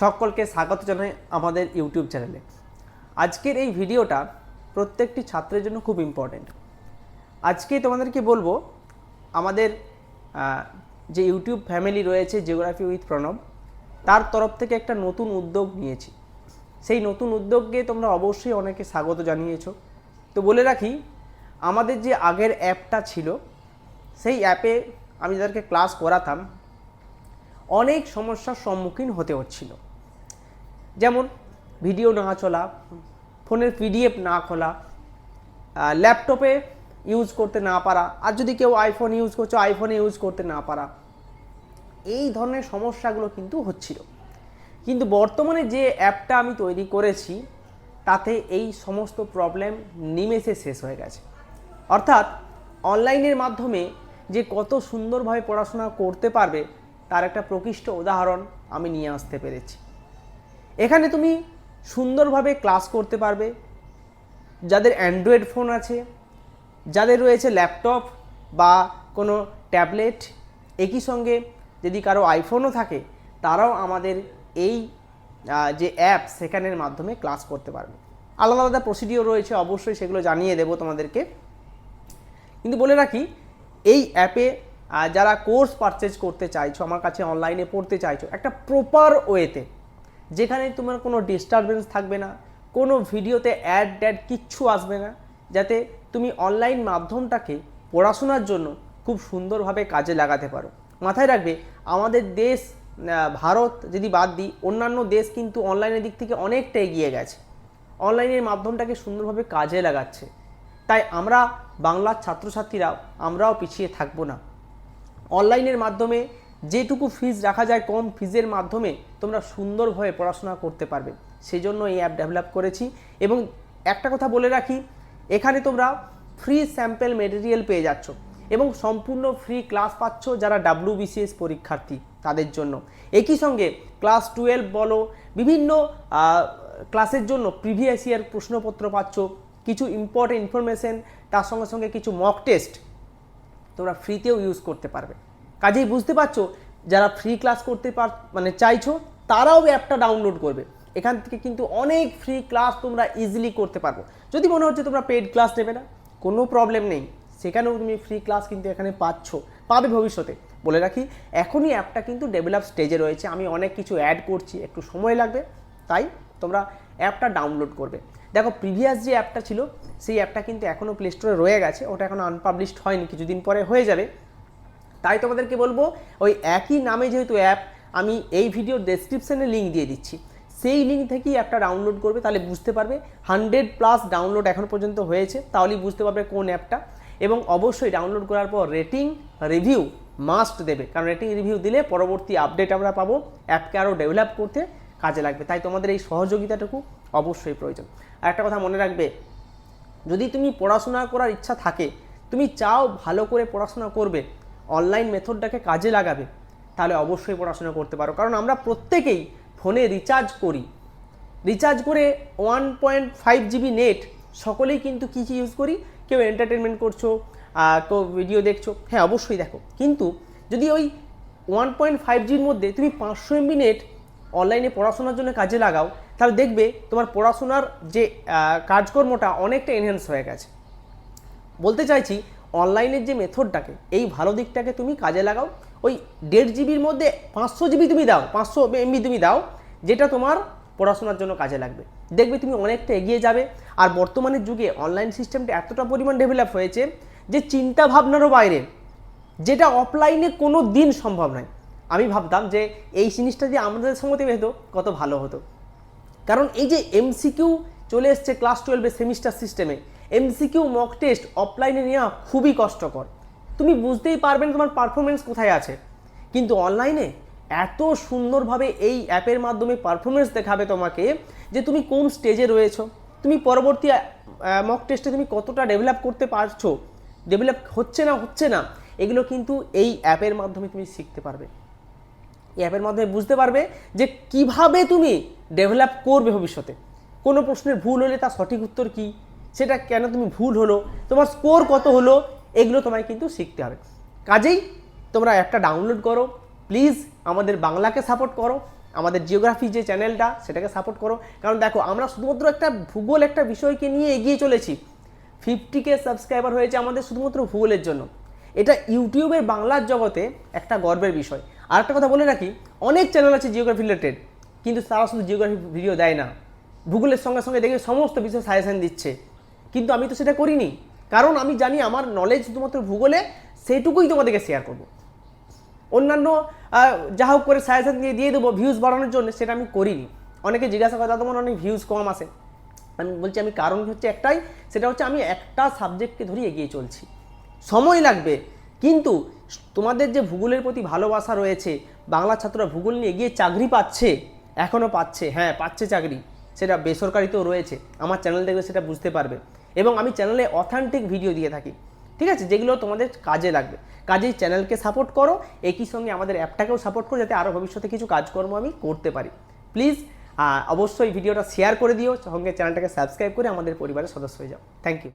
সকলকে স্বাগত জানাই আমাদের ইউটিউব চ্যানেলে। আজকের এই ভিডিওটা প্রত্যেকটি ছাত্রের জন্য খুব ইম্পর্টেন্ট আজকে তোমাদেরকে বলব, আমাদের যে ইউটিউব ফ্যামিলি রয়েছে জিওগ্রাফি উইথ প্রণব, তার তরফ থেকে একটা নতুন উদ্যোগ নিয়েছি। সেই নতুন উদ্যোগকে তোমরা অবশ্যই অনেকে স্বাগত জানিয়েছো। তো বলে রাখি, আমাদের যে আগের অ্যাপটা ছিল, সেই অ্যাপে আমি যাদেরকে ক্লাস করাতাম, অনেক সমস্যার সম্মুখীন হতে হচ্ছিল। যেমন ভিডিও না চলা, ফোনের পিডিএফ না খোলা ল্যাপটপে ইউজ করতে না পারা, আর যদি কেউ আইফোন ইউজ করছ আইফোনে ইউজ করতে না পারা, এই ধরনের সমস্যাগুলো কিন্তু হচ্ছিল। কিন্তু বর্তমানে যে অ্যাপটা আমি তৈরি করেছি, তাতে এই সমস্ত প্রবলেম নিমেষে শেষ হয়ে গেছে। অর্থাৎ অনলাইনের মাধ্যমে যে কত সুন্দরভাবে পড়াশোনা করতে পারবে, তার একটা প্রকৃষ্ট উদাহরণ আমি নিয়ে আসতে পেরেছি। এখানে তুমি সুন্দরভাবে ক্লাস করতে পারবে। যাদের অ্যান্ড্রয়েড ফোন আছে, যাদের রয়েছে ল্যাপটপ বা কোনো ট্যাবলেট, একই সঙ্গে যদি কারও আইফোনও থাকে, তারাও আমাদের এই যে অ্যাপ সেখানের মাধ্যমে ক্লাস করতে পারবে। আলাদা আলাদা প্রসিডিওর রয়েছে, অবশ্যই সেগুলো জানিয়ে দেবো তোমাদেরকে। কিন্তু বলে রাখি, এই অ্যাপে যারা কোর্স পারচেজ করতে চাইছো, আমার কাছে অনলাইনে পড়তে চাইছো, একটা প্রপার ওয়েতে যেখানে তোমার কোনো ডিস্টারবেন্স থাকবে না, কোনো ভিডিওতে অ্যাড ড্যাড কিচ্ছু আসবে না, যাতে তুমি অনলাইন মাধ্যমটাকে পড়াশোনার জন্য খুব সুন্দরভাবে কাজে লাগাতে পারো। মাথায় রাখবে, আমাদের দেশ ভারত যদি বাদ দিই, অন্যান্য দেশ কিন্তু অনলাইনের দিক থেকে অনেকটা এগিয়ে গেছে। অনলাইনের মাধ্যমটাকে সুন্দরভাবে কাজে লাগাচ্ছে। তাই আমরা বাংলার ছাত্রছাত্রীরাও, আমরাও পিছিয়ে থাকব না। অনলাইনের মাধ্যমে যেটুকু ফিজ রাখা যায় কম ফিজের মাধ্যমে তোমরা সুন্দরভাবে পড়াশোনা করতে পারবে। সেই জন্য এই অ্যাপ ডেভেলপ করেছি এবং একটা কথা বলে রাখি, এখানে তোমরা ফ্রি স্যাম্পেল মেটেরিয়াল পেয়ে যাচ্ছ এবং সম্পূর্ণ ফ্রি ক্লাস পাচ্ছ যারা ডাব্লিউ বিসিএস পরীক্ষার্থী তাদের জন্য। একই সঙ্গে ক্লাস টুয়েলভ বলো, বিভিন্ন ক্লাসের জন্য প্রিভিয়াস ইয়ার প্রশ্নপত্র পাচ্ছ, কিছু ইম্পর্টেন্ট ইনফরমেশন তার সঙ্গে সঙ্গে কিছু মক টেস্ট তোমরা ফ্রিতেও ইউজ করতে পারবে। কাজেই বুঝতে পারছ, যারা ফ্রি ক্লাস করতে পার মানে চাইছো, তারাও অ্যাপটা ডাউনলোড করবে। এখান থেকে কিন্তু অনেক ফ্রি ক্লাস তোমরা ইজিলি করতে পারব। যদি মনে হচ্ছে তোমরা পেড ক্লাস নেবে না, কোনো প্রবলেম নেই। সেখানেও তুমি ফ্রি ক্লাস কিন্তু এখানে পাচ্ছ, পাবে ভবিষ্যতে। বলে রাখি, এখনই অ্যাপটা কিন্তু ডেভেলপ স্টেজে রয়েছে। আমি অনেক কিছু অ্যাড করছি, একটু সময় লাগবে, তাই তোমরা অ্যাপটা ডাউনলোড করবে। দেখো প্রিভিয়াস যে অ্যাপটা ছিল, সেই অ্যাপটা কিন্তু এখনও প্লে স্টোরে রয়ে গেছে। ওটা এখনও আনপাবলিশড হয়নি, কিছুদিন পরে হয়ে যাবে। তাই তোমাদেরকে বলব, ওই একই নামে যেহেতু অ্যাপ আমি এই ভিডিওর ডেসক্রিপশনে লিঙ্ক দিয়ে দিচ্ছি। সেই লিঙ্ক থেকেই অ্যাপটা ডাউনলোড করবে, তাহলে বুঝতে পারবে হান্ড্রেড প্লাস ডাউনলোড এখন পর্যন্ত হয়েছে, তাহলেই বুঝতে পারবে কোন অ্যাপটা এবং অবশ্যই ডাউনলোড করার পর রেটিং রিভিউ মাস্ট দেবে, কারণ রেটিং রিভিউ দিলে পরবর্তী আপডেট আমরা পাবো অ্যাপকে আরও ডেভেলপ করতে কাজে লাগবে। তাই তোমাদের এই সহযোগিতাটুকু অবশ্যই প্রয়োজন। আর একটা কথা মনে রাখবে, যদি তুমি পড়াশোনা করার ইচ্ছা থাকে, তুমি চাও ভালো করে পড়াশোনা করবে অনলাইন মেথডটাকে কাজে লাগাবে, তাহলে অবশ্যই পড়াশোনা করতে পারো। কারণ আমরা প্রত্যেকেই ফোনে রিচার্জ করি। রিচার্জ করে one point five GB net সকলেই কিন্তু কী কী ইউজ করি? কেউ এন্টারটেনমেন্ট করছ কেউ ভিডিও দেখছ। হ্যাঁ অবশ্যই দেখো। কিন্তু যদি ওই ওয়ান পয়েন্ট ফাইভ জির মধ্যে তুমি পাঁচশো এমবি নেট অনলাইনে পড়াশোনার জন্য কাজে লাগাও, তাহলে দেখবে তোমার পড়াশোনার যে কাজকর্মটা অনেকটা এনহ্যান্স হয়ে গেছে। বলতে চাইছি অনলাইনের যে মেথডটাকে, এই ভালো দিকটাকে তুমি কাজে লাগাও। ওই দেড় জিবির মধ্যে পাঁচশো জিবি তুমি দাও, পাঁচশো এমবি তুমি দাও, যেটা তোমার পড়াশোনার জন্য কাজে লাগবে। দেখবে তুমি অনেকটা এগিয়ে যাবে। আর বর্তমানের যুগে অনলাইন সিস্টেমটা এতটা পরিমাণ ডেভেলপ হয়েছে যে চিন্তা ভাবনারও বাইরে, যেটা অফলাইনে কোনো দিন সম্ভব নয়। আমি ভাবতাম যে এই জিনিসটা যে আমাদের সঙ্গে হতো, কত ভালো হতো। কারণ এই যে এমসিকিউ চলে এসছে ক্লাস টুয়েলভের সেমিস্টার সিস্টেমে এমসিকিউ মক টেস্ট অফলাইনে নেওয়া খুবই কষ্টকর। তুমি বুঝতেই পারবে না তোমার পারফরমেন্স কোথায় আছে। কিন্তু অনলাইনে এত সুন্দরভাবে এই অ্যাপের মাধ্যমে পারফরমেন্স দেখাবে তোমাকে যে তুমি কোন স্টেজে রয়েছো, তুমি পরবর্তী মক টেস্টে তুমি কতটা ডেভেলপ করতে পারছ ডেভেলপ হচ্ছে না হচ্ছে না, এগুলো কিন্তু এই অ্যাপের মাধ্যমে তুমি শিখতে পারবে। এই অ্যাপের মাধ্যমে বুঝতে পারবে যে কীভাবে তুমি ডেভেলপ করবে ভবিষ্যতে। কোনো প্রশ্নের ভুল হলে তার সঠিক উত্তর কি? সেটা কেন তুমি ভুল হলো? তোমার স্কোর কত হলো? এগুলো তোমায় কিন্তু শিখতে হবে। কাজেই তোমরা অ্যাপটা ডাউনলোড করো। প্লিজ আমাদের বাংলাকে সাপোর্ট করো। আমাদের জিওগ্রাফি যে চ্যানেলটা সেটাকে সাপোর্ট করো। কারণ দেখো, আমরা শুধুমাত্র একটা ভূগোল, একটা বিষয়কে নিয়ে এগিয়ে চলেছি। ফিফটি কে সাবস্ক্রাইবার হয়েছে আমাদের শুধুমাত্র ভূগোলের জন্য। এটা ইউটিউবের বাংলার জগতে একটা গর্বের বিষয়। আর একটা কথা বলে রাখি, অনেক চ্যানেল আছে জিওগ্রাফি রিলেটেড কিন্তু তারা শুধু জিওগ্রাফি ভিডিও দেয় না। ভূগোলের সঙ্গে সঙ্গে দেখে সমস্ত বিষয়ে সাজেশন দিচ্ছে। কিন্তু আমি তো সেটা করিনি। কারণ আমি জানি আমার নলেজ শুধুমাত্র ভূগোলে সেইটুকুই তোমাদেরকে শেয়ার করব। অন্যান্য যা হোক করে সাজেশন দিয়ে দিয়ে দেবো ভিউজ বাড়ানোর জন্য সেটা আমি করিনি। অনেকে জিজ্ঞাসা করে তোমার অনেক ভিউজ কম আসে আমি বলছি, আমি কারণ হচ্ছে একটাই, সেটা হচ্ছে আমি একটা সাবজেক্টকে ধরে এগিয়ে চলছি। সময় লাগবে, কিন্তু তোমাদের যে ভূগোলের প্রতি ভালোবাসা রয়েছে, বাংলা ছাত্ররা ভূগোল নিয়ে এগিয়ে চাকরি পাচ্ছে এখনও পাচ্ছে হ্যাঁ পাচ্ছে চাকরি, সেটা বেসরকারিতেও রয়েছে। আমার চ্যানেল দেখলে সেটা বুঝতে পারবে। এবং আমি চ্যানেলে অথেন্টিক ভিডিও দিয়ে থাকি। ঠিক আছে? যেগুলো তোমাদের কাজে লাগবে। কাজেই চ্যানেলকে সাপোর্ট করো, একই সঙ্গে আমাদের অ্যাপটাকেও সাপোর্ট করো, যাতে আরও ভবিষ্যতে কিছু কাজকর্ম আমি করতে পারি। প্লিজ অবশ্যই ভিডিওটা শেয়ার করে দিও, সঙ্গে চ্যানেলটাকে সাবস্ক্রাইব করে আমাদের পরিবারের সদস্য হয়ে যাও। Thank you